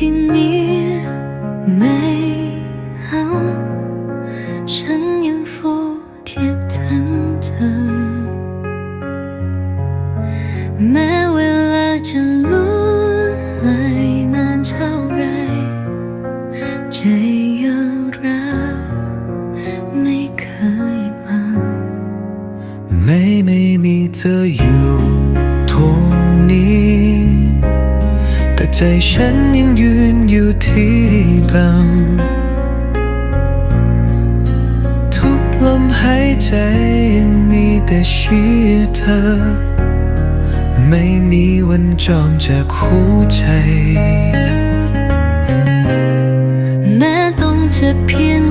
替你美好想念浮贴忐忑没未来前路 ใจฉันยังยืนอยู่ที่เดิทุกลมหายใจยังมีแต่เชียร์เธอ ไม่มีวันจองจากหัใจแม้ต้องจะเพียง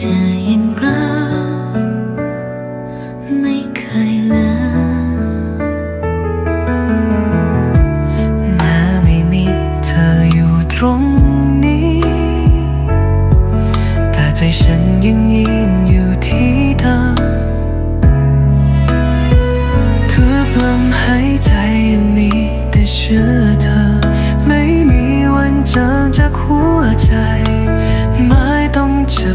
จะยังรัไม่เคยลามาไม่มีเธออยู่ตรงนี้ แต่ใจฉันยังยืนอยู่ที่เดิมทุกลมหาใจยังมีแต่เชื่อเธอ ไม่มีวันจางจากหัวใจ ไม่ต้องจะ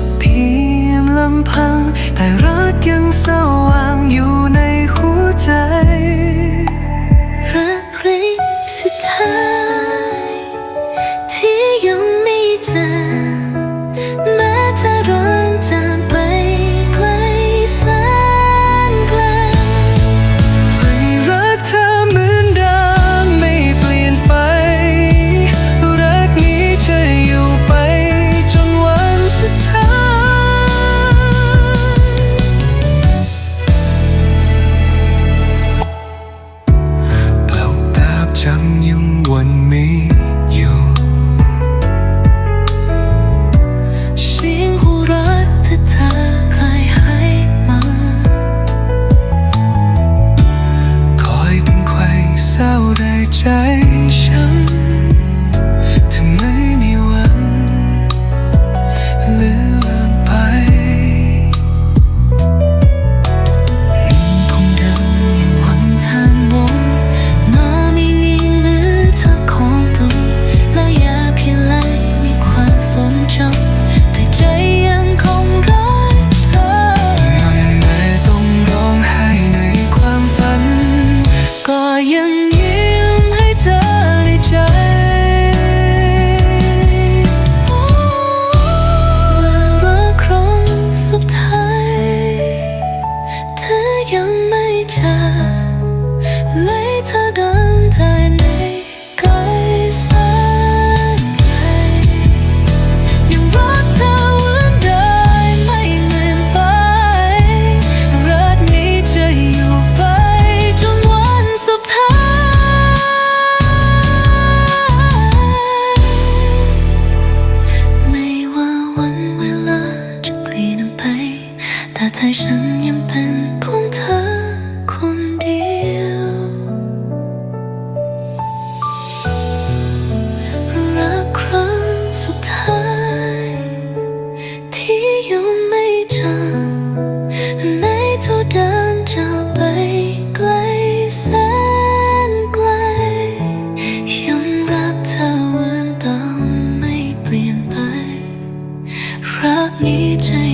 อ